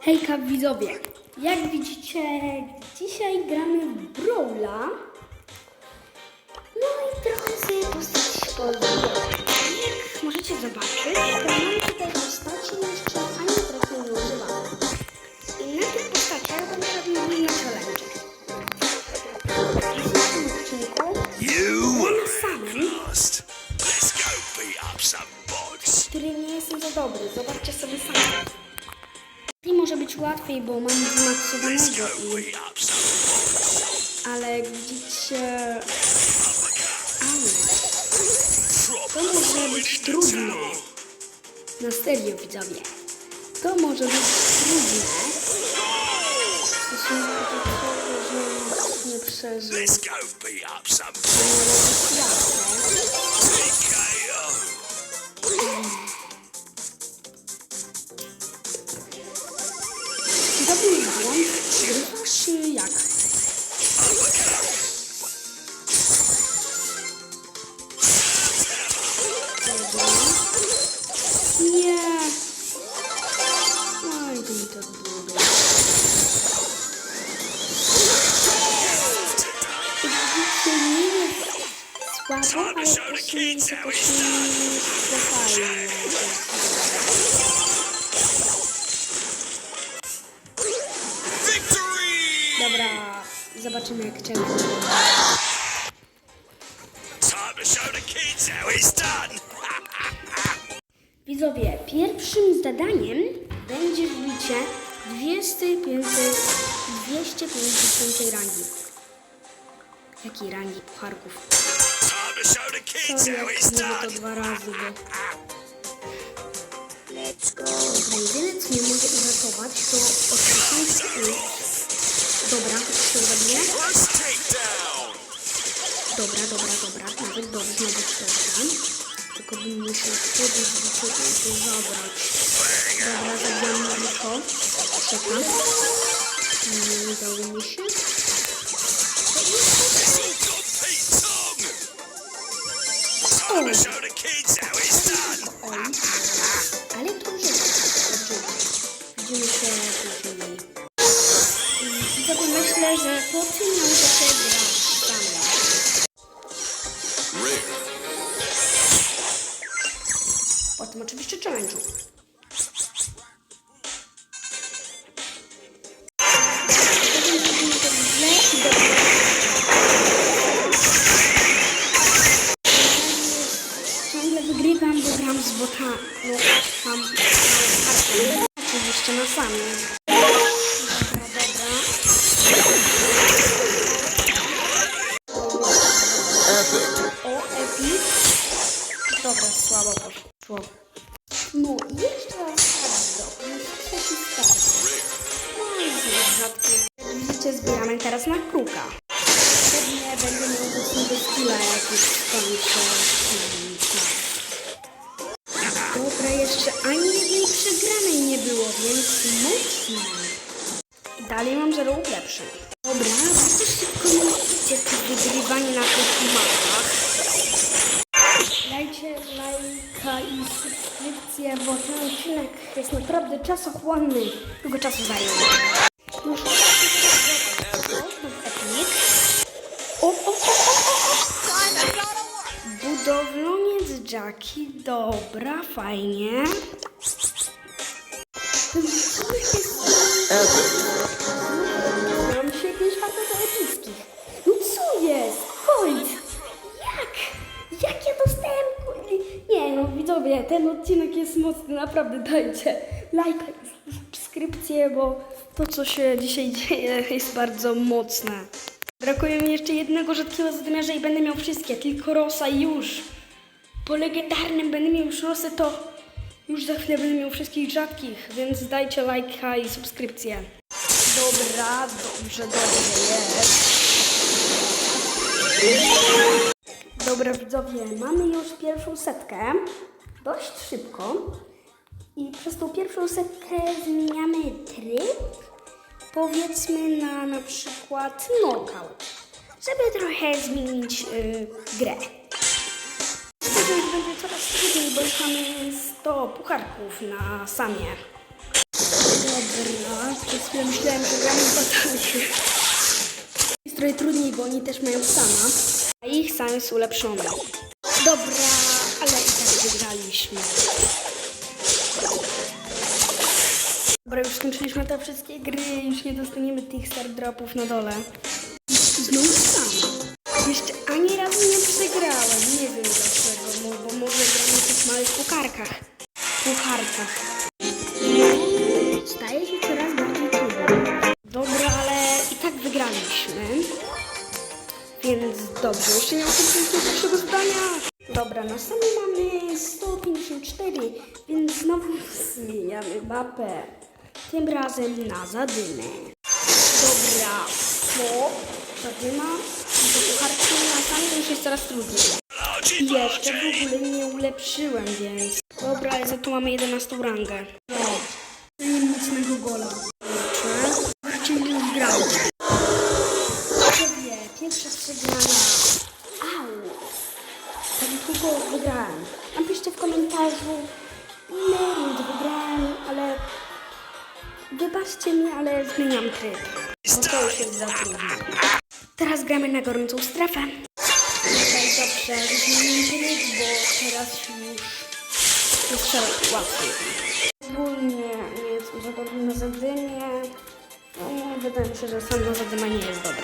Hejka widzowie! Jak widzicie, dzisiaj gramy w Brawla. No i trochę sobie postać pozbierać. Jak możecie zobaczyć, to mam tutaj postaci jeszcze ani trochę nie używamy. I na tych postaciach będę robił inne challenge. W dzisiejszym odcinku samym, lost. Let's go beat up some bods. który nie jestem za dobry. Zobaczcie sobie sami. I może być łatwiej, bo mam Let's zmaksowanego go i ale jak widzicie, ale to może być trudne. Na serio widzowie. To może być trudne. W stosunku do tego, że nie przeżył. To może być słabo, ale też nie jest jakoś fajnie. Dobra, zobaczymy jak cię. Time to show the kids how it's done. Widzowie, pierwszym zadaniem będzie wbicie 250, 250 rangi. Jakiej rangi pucharków? Sorry, jak mówię to dwa razy, bo... Dobra, jedyne co mnie może uratować to ostatni ult. Dobra, się. Plus takedown. Dobra, dobra, dobra, nawet dobrze, nawet dobrze. Tylko bym musiał wtedy to zabrać. Dobra, zabijam Mariko. Czekam. Nie udało mi się. Done. Oj, ale to już jest. Dobrze. Widzimy się później. I sobie myślę, że po tym nauczę się. Rare. Potem oczywiście challenge'u. O, epic. Dobra, słabo poszło. No i jeszcze raz. Jest trzeci start. No i rzadki. Jak widzicie, zbieramy teraz na kruka. Pewnie będę miał do skilla jakiś tak. Dobra, jeszcze ani było, więc mocno. Dalej mam 0 ulepszeń. Dobra, bardzo szybko nauczycie to wygrywanie na tych mapach. Dajcie lajka i subskrypcję, bo ten odcinek jest naprawdę czasochłonny. Długo czasu zajął. Muszę o, o, o, o, o, o. Budowloniec Jackie, dobra, fajnie. Mam się jakieś do epickich. No co jest? Holt! Jak? Jak ja dostałem... Nie no, widzowie, ten odcinek jest mocny, naprawdę dajcie lajka i subskrypcję, bo to co się dzisiaj dzieje jest bardzo mocne. Brakuje mi jeszcze jednego rzadkiego zadymiarza i będę miał wszystkie, tylko Rosa już. Po legendarnym będę miał już Rosę, to już za chwilę będę miał wszystkich rzadkich, więc dajcie lajka i subskrypcję. Dobra, dobrze, dobrze jest. Dobra widzowie, mamy już pierwszą setkę. Dość szybko. I przez tą pierwszą setkę zmieniamy tryb. Powiedzmy na na przykład knockout. Żeby trochę zmienić y, grę. Już będzie coraz trudniej, bo już mamy 100 pucharków na samie. Dobra. chwilę myślałem, że gramy w batalię. Jest trochę trudniej, bo oni też mają sama, a ich sam jest ulepszony. Dobra, ale i tak wygraliśmy. Dobra, już skończyliśmy te wszystkie gry, już nie dostaniemy tych star dropów na dole. Więc dobrze, jeszcze nie okończyliśmy pierwszego zdania. Dobra, na samym mamy 154, więc znowu zmieniamy mapę. Tym razem na zadymę. Dobra, to zadyma, to pucharki na samym już jest coraz trudniej. Jeszcze w ogóle nie ulepszyłem, więc... Dobra, za to mamy 11 rangę. Łatwiej. Ogólnie nie jestem za dobry na zadymie. No, wydaje mi się, że sam na zadyma nie jest dobry.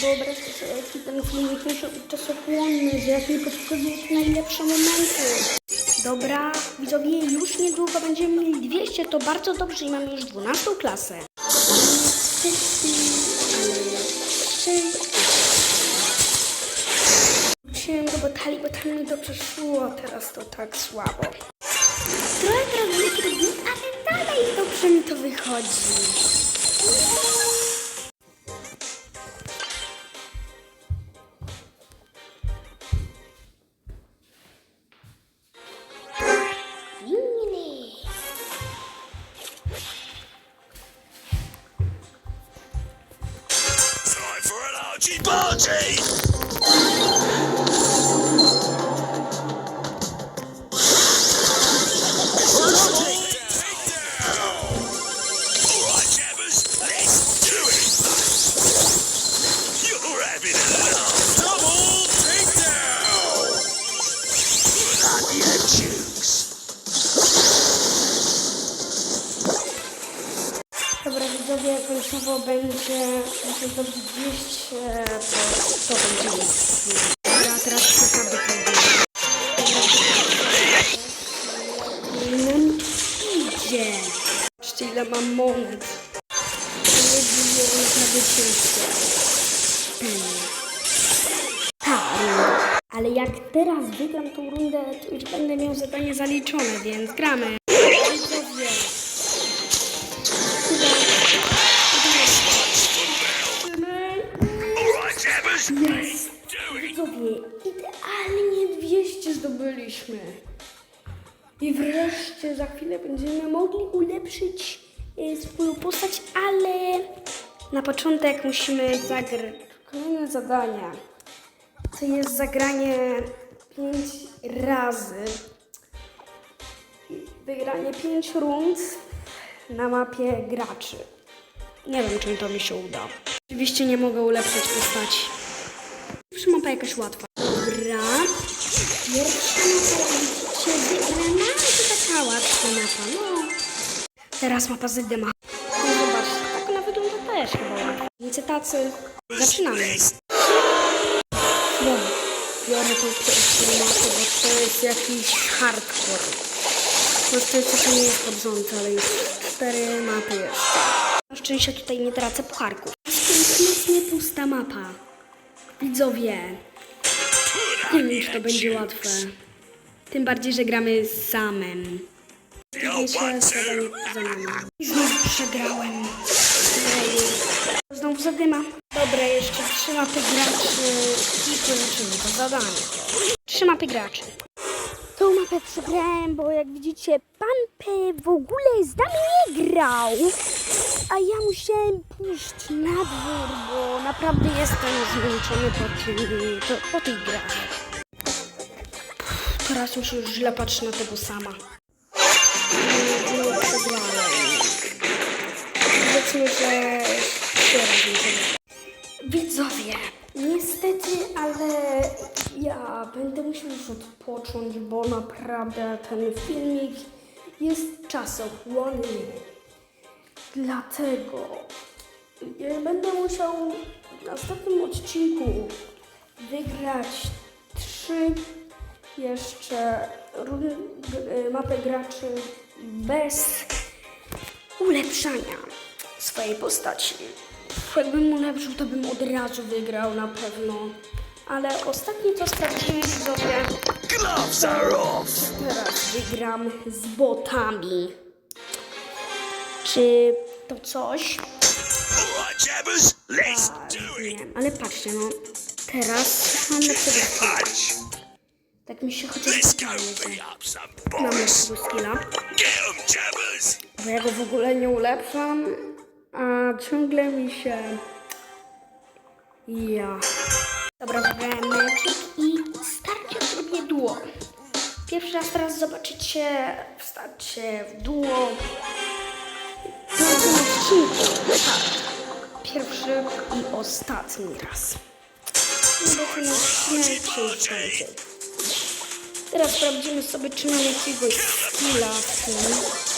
Wyobraźcie sobie, jaki ten filmik musi być czasochłonny, że jak mi podpowiedzieć najlepsze momenty. Dobra, widzowie, już niedługo będziemy mieli 200, to bardzo dobrze i mamy już 12 klasę. Wróciłem do batali, bo tam mi dobrze szło, teraz to tak słabo. Trochę mnie trudniej, ale dalej dobrze mi to wychodzi. Winny. Time for an! Widzowie, końcowo będzie, muszę zdobyć 200, to, to będzie nic. Ja teraz przekażę Nam idzie. Patrzcie, ile mam monet. Nie było naprawdę ciężkie. Ale jak teraz wygram tą rundę, to już będę miał zadanie zaliczone, więc gramy. Zdobyliśmy. I wreszcie za chwilę będziemy mogli ulepszyć e, swoją postać, ale na początek musimy zagrać kolejne zadania. To jest zagranie 5 razy. Wygranie 5 rund na mapie graczy. Nie wiem, czy to mi się uda. Oczywiście nie mogę ulepszyć postaci. Pierwsza mapa jakaś łatwa. Pierwsza mapa, widzicie, wygrana. To taka łatwa mapa, no. Teraz mapa Zydyma. No zobaczcie, tak ona wygląda też chyba łatwo. Więc tacy. Zaczynamy. Dobra. Biorę tą pierwszą mapę, bo to jest jakiś hardcore. To jest coś, co nie jest pod ale jest cztery mapy jeszcze. Na szczęście tutaj nie tracę pucharków. Kompletnie pusta mapa. Widzowie, nie wiem, czy to będzie łatwe. Tym bardziej, że gramy z zadanie za nami. I znowu przegrałem. Znowu zadyma. Dobra, jeszcze trzy mapy graczy i kończymy to zadanie. Trzy mapy graczy. Tą mapę przegrałem, bo jak widzicie, pan P w ogóle z nami nie grał. A ja musiałem pójść na dwór, bo naprawdę jestem zmęczony po, tym, po, po tych grach. Teraz się już źle patrzy na tego sama. Powiedzmy że tyle. Widzowie, niestety, ale ja będę musiał już odpocząć, bo naprawdę ten filmik jest czasochłonny. Dlatego ja będę musiał w następnym odcinku wygrać trzy jeszcze g- mapy graczy bez ulepszania swojej postaci. Jakbym ulepszył, to bym od razu wygrał na pewno. Ale ostatnio to sprawdziłem sobie. Gloves are off. Teraz wygram z botami. Czy to coś? Let's A, do nie it. ale patrzcie, no. Teraz mam lepszego skilla. Punch. Tak mi się chociaż mam lepszego skilla. Bo ja go w ogóle nie ulepszam, a ciągle mi się... Ja. Dobra, wybrałem meczek i starcie zrobię duo. Pierwszy raz teraz zobaczycie w starcie w duo. Tym odcinku. Tak. Pierwszy i ostatni raz. No bo. Teraz sprawdzimy sobie, czy mam jakiegoś skilla w tym.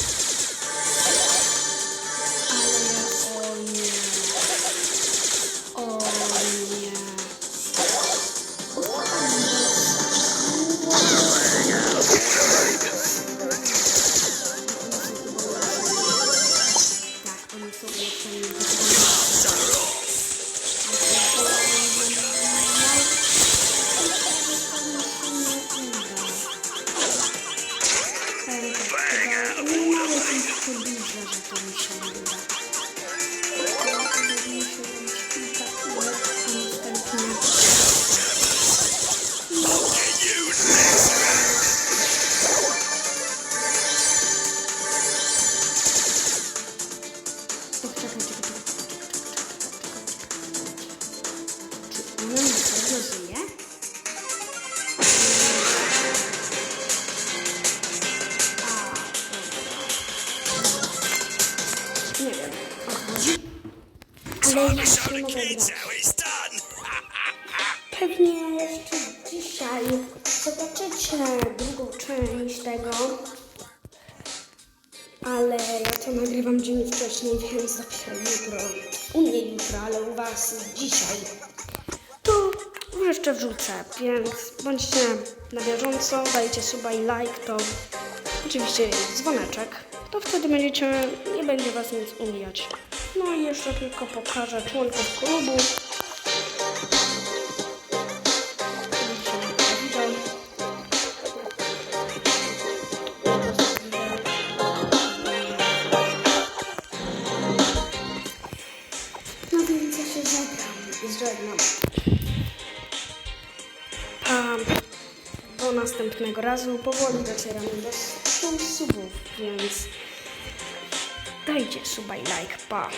Nie wiem. Ale nie mogę grać. done. Pewnie jeszcze dzisiaj zobaczycie drugą część tego. Ale ja to nagrywam dzień wcześniej, więc dopiero jutro. U mnie jutro, ale u was dzisiaj. To jeszcze wrzucę, więc bądźcie na bieżąco, dajcie suba i like, to oczywiście dzwoneczek. To wtedy będziecie, nie będzie was nic umijać. No i jeszcze tylko pokażę członków klubu. No więc ja się zagram i żegnam. A do następnego razu powoli docieramy do 100 subów, więc dajcie suba i like, pa.